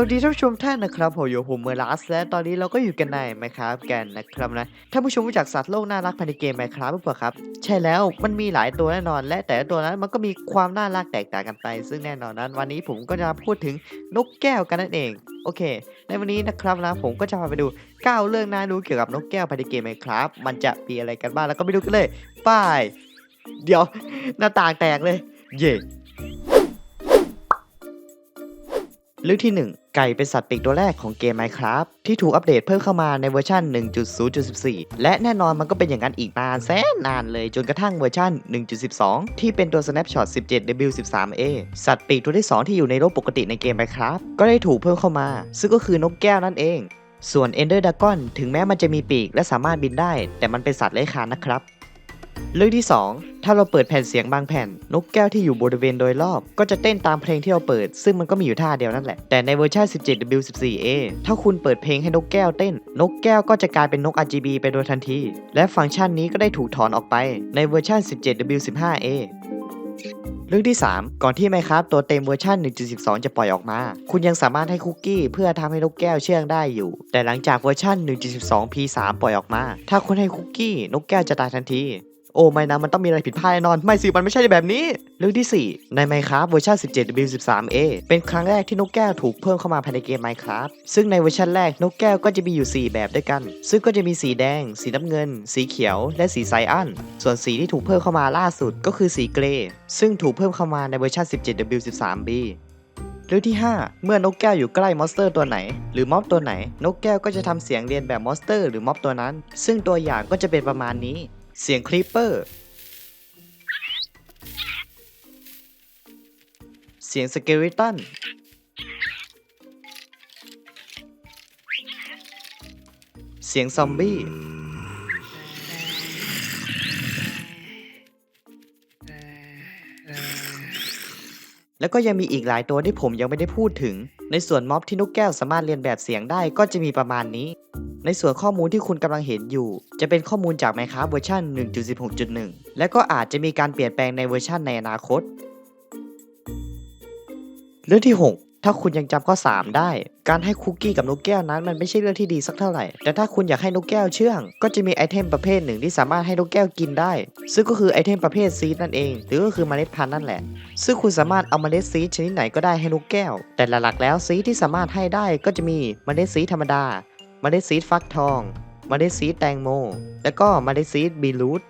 วัสดีท่านผู้ชมท่านนะครับผมอยู่ผมเมอร์ลัสและตอนนี้เราก็อยู่กันในไมครับกันนะครับนะท่านผู้ชมรู้จักสัตว์โลกน่ารักภายในเกมไมครับหรือเปล่าครับ ใช่แล้วมันมีหลายตัวแน่นอน และแต่ละตัวนั้นมันก็มีความน่ารักแตกต่างกันไป ซึ่งแน่นอนนั้น วันนี้ผมก็จะพูดถึงนกแก้วกันนั่นเอง โอเค ในวันนี้นะครับนะผมก็จะพาไปดู 9 เรื่องน่ารู้เกี่ยวกับนกแก้วภายในเกมไมครับ มันจะมีอะไรกันบ้างแล้วก็ไปดูกันเลยไป้ายเดี๋ยวหน้าต่างแตกเลย เย่ เรื่องที่ 1 ไก่เป็นสัตว์ปีกตัวแรกของเกม Minecraft ที่ถูกอัปเดตเพิ่มเข้ามาในเวอร์ชัน 1.0.14 และแน่นอนมันก็เป็นอย่างนั้นอีกนานแสนนานเลยจนกระทั่งเวอร์ชัน1.12 ที่เป็นตัว Snapshot 17W13A สัตว์ปีกตัวที่ 2 ที่อยู่ในโลกปกติในเกม Minecraft ก็ได้ถูกเพิ่มเข้ามา ซึ่งก็คือนกแก้วนั่นเองส่วน Ender Dragon ถึงแม้มันจะมีปีกและสามารถบินได้ แต่มันเป็นสัตว์เลื้อยคลานนะครับ เรื่องที่ 2 ถ้าเราเปิดแผ่นเสียงบางแผ่น นกแก้วที่อยู่บริเวณโดยรอบ ก็จะเต้นตามเพลงที่เราเปิด ซึ่งมันก็มีอยู่ท่าเดียวนั่นแหละ แต่ในเวอร์ชัน 17W14A ถ้าคุณเปิดเพลงให้นกแก้วเต้น นกแก้วก็จะกลายเป็นนก RGB ไปโดยทันที และฟังก์ชันนี้ก็ได้ถูกถอนออกไปในเวอร์ชัน 17W15A เรื่องที่ 3 ก่อนที่ Minecraft ตัวเต็มเวอร์ชัน1.12 จะปล่อยออกมา คุณยังสามารถให้คุกกี้เพื่อทำให้นกแก้วเชื่องได้อยู่ แต่หลังจากเวอร์ชัน1.12 P3 ปล่อยออกมา ถ้าคุณให้คุกกี้นกแก้วจะตายทันที อ้ไม่นะมันต้องมีอะไรผิดพลาดแน่นอน ไม่สิมันไม่ใช่แบบนี้ เรื่องที่ 4 ใน Minecraft เวอร์ชัน 17W13A เป็นครั้งแรกที่นกแก้วถูกเพิ่มเข้ามาภายในเกม Minecraft ซึ่งในเวอร์ชันแรกนกแก้วก็จะมีอยู่ 4 แบบด้วยกัน ซึ่งก็จะมีสีแดง สีน้ำเงิน สีเขียว และสีไซอัน ส่วนสีที่ถูกเพิ่มเข้ามาล่าสุดก็คือสีเกรย์ซึ่งถูกเพิ่มเข้ามาในเวอร์ชัน 17W13B เรื่องที่ 5 เมื่อนกแก้วอยู่ใกล้มอนสเตอร์ตัวไหน หรือม็อบตัวไหน นกแก้วก็จะทำเสียงเรียนแบบมอนสเตอร์หรือม็อบตัวนั้น ซึ่งตัวอย่างก็จะเป็นประมาณนี้ เสียงครีปเปอร์ เสียงสเกลิตัน เสียงซอมบี้ แล้วก็ยังมีอีกหลายตัวที่ผมยังไม่ได้พูดถึง ในส่วนม็อบที่นกแก้วสามารถเรียนแบบเสียงได้ก็จะมีประมาณนี้ ในส่วนข้อมูลที่คุณกำลังเห็นอยู่ จะเป็นข้อมูลจาก Minecraft เวอร์ชัน1.16.1 และก็อาจจะมีการเปลี่ยนแปลงในเวอร์ชันในอนาคต เรื่องที่ 6 ถ้าคุณยังจำข้อ 3 ได้ การให้คุกกี้กับนกแก้วนั้นมันไม่ใช่เรื่องที่ดีสักเท่าไหร่ แต่ถ้าคุณอยากให้นกแก้วเชื่อง ก็จะมีไอเทมประเภทหนึ่งที่สามารถให้นกแก้วกินได้ ซึ่งก็คือไอเทมประเภทซีดนั่นเอง หรือก็คือเมล็ดพันธุ์นั่นแหละ ซึ่งคุณสามารถเอาเมล็ดซีดชนิดไหนก็ได้ให้นกแก้ว แต่หลักๆแล้วซีดที่สามารถให้ได้ก็จะมีเมล็ดซีดธรรมดา เมล็ดซีดฟักทอง เมล็ดซีดแตงโม แล้วก็เมล็ดซีดบีรูท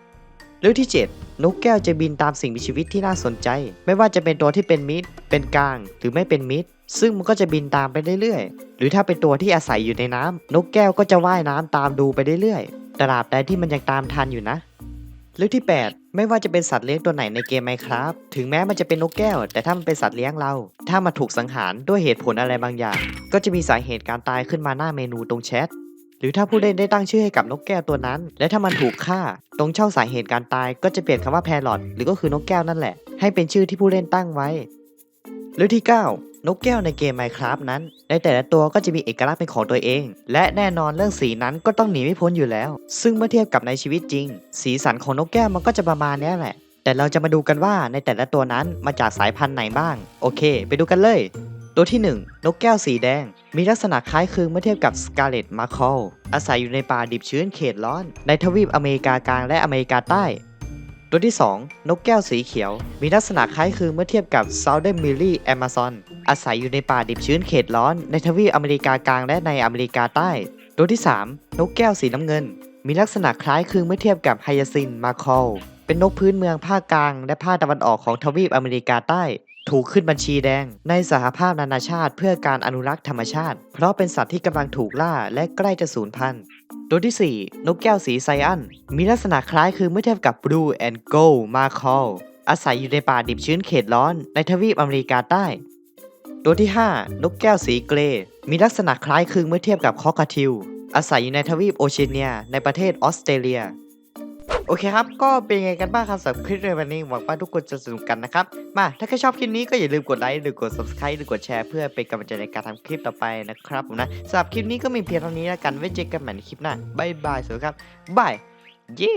เรื่องที่ 7 นกแก้วจะบินตามสิ่งมีชีวิตที่น่าสนใจ ไม่ว่าจะเป็นตัวที่เป็นมิตร เป็นกลาง หรือไม่เป็นมิตร ซึ่งมันก็จะบินตามไปเรื่อยๆ หรือถ้าเป็นตัวที่อาศัยอยู่ในน้ำนกแก้วก็จะว่ายน้ำตามดูไปเรื่อยๆ ตราบใดที่มันยังตามทันอยู่นะ เรื่องที่ 8 ไม่ว่าจะเป็นสัตว์เลี้ยงตัวไหนในเกมไมครับถึงแม้มันจะเป็นนกแก้ว แต่ถ้ามันเป็นสัตว์เลี้ยงเรา ถ้ามันถูกสังหารด้วยเหตุผลอะไรบางอย่าง ก็จะมีสาเหตุการตายขึ้นมาหน้าเมนูตรงแชท หรือถ้าผู้เล่นได้ตั้งชื่อให้กับนกแก้วตัวนั้น และถ้ามันถูกฆ่า ตรงช่องสาเหตุการตายก็จะเปลี่ยนคำว่าแพรอตหรือก็คือนกแก้วนั่นแหละ ให้เป็นชื่อที่ผู้เล่นตั้งไว้เรื่องที่ 9 นกแก้วในเกม Minecraft นั้น ในแต่ละตัวก็จะมีเอกลักษณ์เป็นของตัวเอง และแน่นอนเรื่องสีนั้นก็ต้องหนีไม่พ้นอยู่แล้ว ซึ่งเมื่อเทียบกับในชีวิตจริง สีสันของนกแก้วมันก็จะประมาณเนี้ยแหละ แต่เราจะมาดูกันว่าในแต่ละตัวนั้นมาจากสายพันธุ์ไหนบ้าง โอเค ไปดูกันเลย ตัวที่ 1 นกแก้วสีแดง มีลักษณะคล้ายคลึงเมื่อเทียบกับ Scarlet m a r k l อาศัยอยู่ในป่าดิบชื้นเขตร้อน ในทวีปอเมริกากลางและอเมริกาใต้ ตัวที่ 2 นกแก้วสีเขียว มีลักษณะคล้ายคลึงเมื่อเทียบกับ Southern m i l l y Amazon อาศัยอยู่ในป่าดิบชื้นเขตร้อน ในทวีปอเมริกากลางและในอเมริกาใต้ ตัวที่ 3 นกแก้วสีน้ำเงิน มีลักษณะคล้ายคลึงเมื่อเทียบกับ Hyacinth m a r k l เป็นนกพื้นเมืองภาคกลางและภาคตะวันออกของทวีปอเมริกาใต้ ถูกขึ้นบัญชีแดง ในสหภาพนานาชาติเพื่อการอนุรักษ์ธรรมชาติ เพราะเป็นสัตว์ที่กำลังถูกล่าและใกล้จะสูญพันธุ์ ตัวที่ 4 นกแก้วสีไซอัน มีลักษณะคล้ายคือเมื่อเทียบกับ Blue and Gold m a r k l อาศัยอยู่ในป่าดิบชื้นเขตร้อนในทวีปอเมริกาใต้ ตัวที่ 5 นกแก้วสีเกรย์มีลักษณะคล้ายคลึงเมื่อเทียบกับคอกาทิลอาศัยอยู่ในทวีปโอเชียเนียในประเทศออสเตรเลีย โอเคครับ ก็เป็นไงกันบ้างครับสำหรับคลิปในวันนี้ หวังว่าทุกคนจะสนุกกันนะครับ มา ถ้าใครชอบคลิปนี้ก็อย่าลืมกดไลค์หรือกด subscribe หรือกดแชร์เพื่อเป็นกำลังใจในการทำคลิปต่อไปนะครับผมนะสำหรับคลิปนี้ก็มีเพียงเท่านี้แล้วกันไว้เจอกันใหม่ในคลิปหน้าบายบายสวัสดีครับบายเย้